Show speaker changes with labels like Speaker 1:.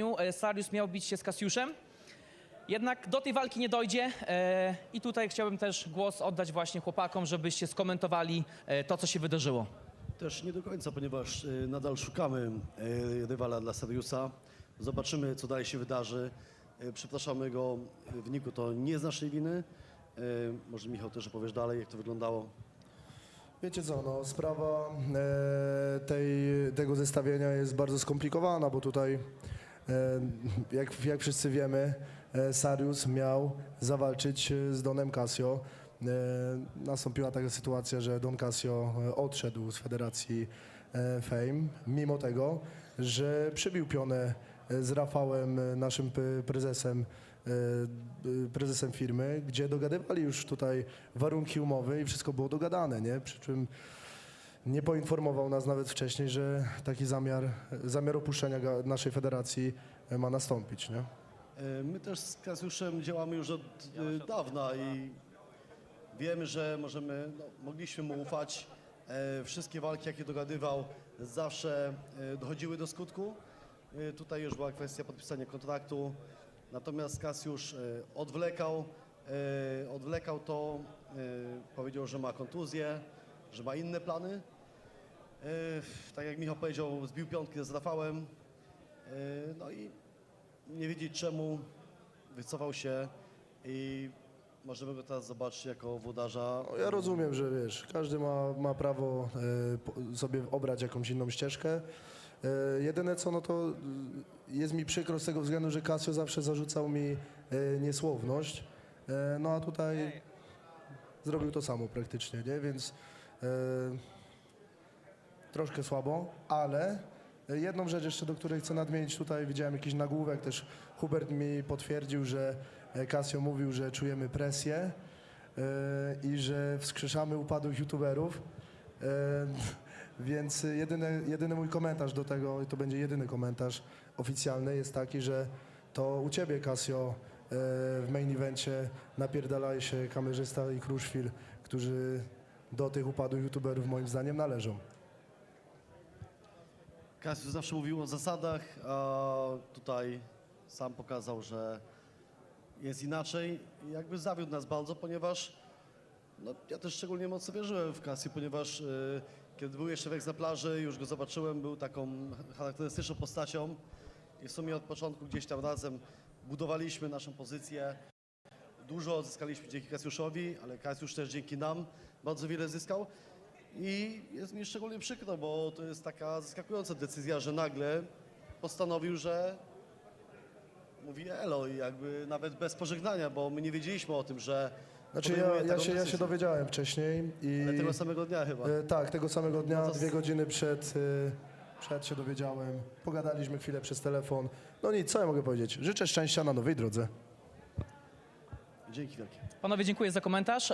Speaker 1: założeniu e, Sarius miał bić się z Kasiuszem. Jednak do tej walki nie dojdzie e, i tutaj chciałbym też głos oddać właśnie chłopakom, żebyście skomentowali e, to, co się wydarzyło.
Speaker 2: Też nie do końca, ponieważ nadal szukamy rywala dla Sariusa. Zobaczymy, co dalej się wydarzy. Przepraszamy go w wyniku to nie z naszej winy. Może Michał też opowiesz dalej, jak to wyglądało.
Speaker 3: Wiecie co, no, sprawa tej, tego zestawienia jest bardzo skomplikowana, bo tutaj, jak, jak wszyscy wiemy, e, Sarius miał zawalczyć e, z Donem Casio. E, nastąpiła taka sytuacja, że Don Casio e, odszedł z Federacji e, Fame, mimo tego, że przybił pionę e, z Rafałem, e, naszym prezesem, e, e, prezesem firmy, gdzie dogadywali już tutaj warunki umowy i wszystko było dogadane, nie? Przy czym nie poinformował nas nawet wcześniej, że taki zamiar, zamiar opuszczenia naszej federacji e, ma nastąpić, nie?
Speaker 2: Y, My też z Kasiuszem działamy już od y, dawna i wiemy, że możemy, no, mogliśmy mu ufać. E, Wszystkie walki, jakie dogadywał, zawsze e, dochodziły do skutku. E, Tutaj już była kwestia podpisania kontraktu. Natomiast Kasiusz e, odwlekał, e, odwlekał to, e, powiedział, że ma kontuzję, że ma inne plany. E, Tak jak Michał powiedział, zbił piątkę z Rafałem. E, No i nie wiedzieć czemu wycofał się i możemy go teraz zobaczyć jako włodarza.
Speaker 3: No, ja rozumiem, że wiesz, każdy ma, ma prawo e, sobie obrać jakąś inną ścieżkę. E, jedyne co, no to y, jest mi przykro z tego względu, że Casio zawsze zarzucał mi e, niesłowność, e, no a tutaj zrobił to samo praktycznie, nie? Więc troszkę słabo, ale jedną rzecz jeszcze, do której chcę nadmienić, tutaj widziałem jakiś nagłówek, też Hubert mi potwierdził, że e, Casio mówił, że czujemy presję e, i że wskrzeszamy upadłych youtuberów. E, Więc jedyny, jedyny mój komentarz do tego, i to będzie jedyny komentarz oficjalny, jest taki, że to u ciebie, Casio, e, w main evencie napierdalali się kamerzysta i Kruszwil, którzy do tych upadłych youtuberów moim zdaniem należą.
Speaker 2: Kasiusz zawsze mówił o zasadach, a tutaj sam pokazał, że jest inaczej. Jakby zawiódł nas bardzo, ponieważ no, ja też szczególnie mocno wierzyłem w Kasię, ponieważ y, kiedy był jeszcze w egzemplarze, już go zobaczyłem, był taką charakterystyczną postacią i w sumie od początku gdzieś tam razem budowaliśmy naszą pozycję. Dużo odzyskaliśmy dzięki Kasiuszowi, ale Kasiusz też dzięki nam bardzo wiele zyskał. I jest mi szczególnie przykro, bo to jest taka zaskakująca decyzja, że nagle postanowił, że mówi elo i jakby nawet bez pożegnania, bo my nie wiedzieliśmy o tym, że
Speaker 3: Znaczy ja, ja, się, ja się dowiedziałem wcześniej i
Speaker 2: Ale tego samego dnia chyba.
Speaker 3: e, tak, tego samego dnia,
Speaker 2: No
Speaker 3: dwie godziny przed, e, przed się dowiedziałem. Pogadaliśmy chwilę przez telefon. No nic, co ja mogę powiedzieć? Życzę szczęścia na nowej drodze.
Speaker 2: Dzięki wielkie.
Speaker 1: Panowie, dziękuję za komentarz.